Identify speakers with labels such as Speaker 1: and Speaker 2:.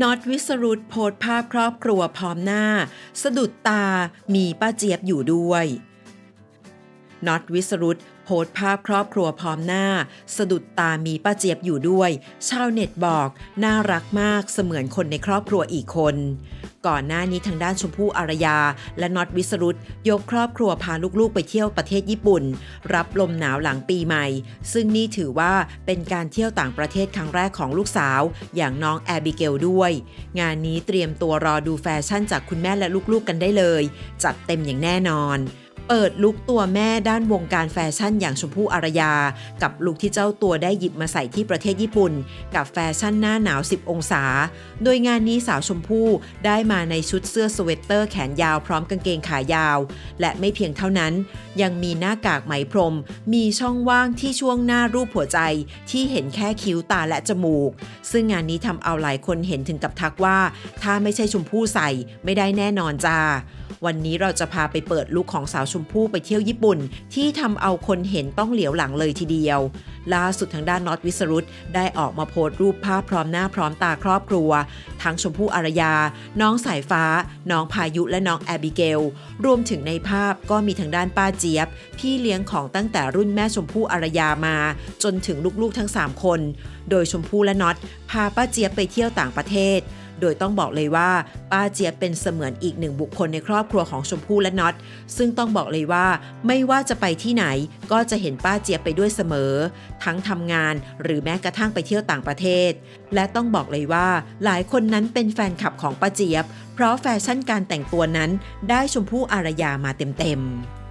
Speaker 1: น็อตวิสรุตโพสภาพครอบครัวพร้อมหน้า สะดุดตามีป้าเจี๊ยบอยู่ด้วยน็อตวิสรุตโพสภาพครอบครัวพร้อมหน้า สะดุดตามีป้าเจี๊ยบอยู่ด้วย ชาวเน็ตบอก น่ารักมากเสมือนคนในครอบครัวอีกคน ก่อนหน้านี้ทางด้านชมพู่อารยา และน็อตวิสรุตยกครอบครัวพาลูกๆ ไปเที่ยวประเทศญี่ปุ่น รับลมหนาวหลังปีใหม่ ซึ่งนี่ถือว่าเป็นการเที่ยวต่างประเทศครั้งแรกของลูกสาว อย่างน้องแอบิเกลด้วย งานนี้เตรียมตัวรอดูแฟชั่นจากคุณแม่และลูกๆกันได้เลย จัดเต็มอย่างแน่นอน เปิดลุกตัวแม่ด้านวงการแฟชั่นอย่างชมพู่อารยา กับลุกที่เจ้าตัวได้หยิบมาใส่ที่ประเทศญี่ปุ่น กับแฟชั่นหน้าหนาว 10 องศา โดยงานนี้สาวชมพู่ได้มาในชุดเสื้อสเวตเตอร์แขนยาวพร้อมกางเกงขายาว และไม่เพียงเท่านั้น ยังมีหน้ากากไหมพรม มีช่องว่างที่ช่วงหน้ารูปหัวใจ ที่เห็นแค่คิ้วตาและจมูก ซึ่งงานนี้ทำเอาหลายคนเห็นถึงกับทักว่า ถ้าไม่ใช่ชมพู่ใส่ไม่ได้แน่นอนจ้า วันนี้เราจะพาไปเปิดลุคของสาวชมพู่ไปเที่ยวญี่ปุ่น ที่ทำเอาคนเห็นต้องเหลียวหลังเลยทีเดียว ล่าสุดทางด้านน็อตวิสรุตได้ออกมาโพสต์รูปภาพพร้อมหน้าพร้อมตาครอบครัว ทั้งชมพู่อารยา น้องสายฟ้า น้องพายุและน้องแอบิเกล รวมถึงในภาพก็มีทางด้านป้าเจี๊ยบ พี่เลี้ยงของตั้งแต่รุ่นแม่ชมพู่อารยามา จนถึงลูกๆทั้ง 3 คน โดยชมพู่และน็อตพาป้าเจี๊ยบไปเที่ยวต่างประเทศ โดยต้องบอกเลยว่าป้าเจี๊ยบเป็นเสมือนอีกหนึ่งบุคคลในครอบครัวของชมพู่และน็อต ซึ่งต้องบอกเลยว่าไม่ว่าจะไปที่ไหนก็จะเห็นป้าเจี๊ยบไปด้วยเสมอ ทั้งทำงานหรือแม้กระทั่งไปเที่ยวต่างประเทศ และต้องบอกเลยว่า หลายคนนั้นเป็นแฟนคลับของป้าเจี๊ยบ เพราะแฟชั่นการแต่งตัวนั้นได้ชมพู่อารยามาเต็มๆ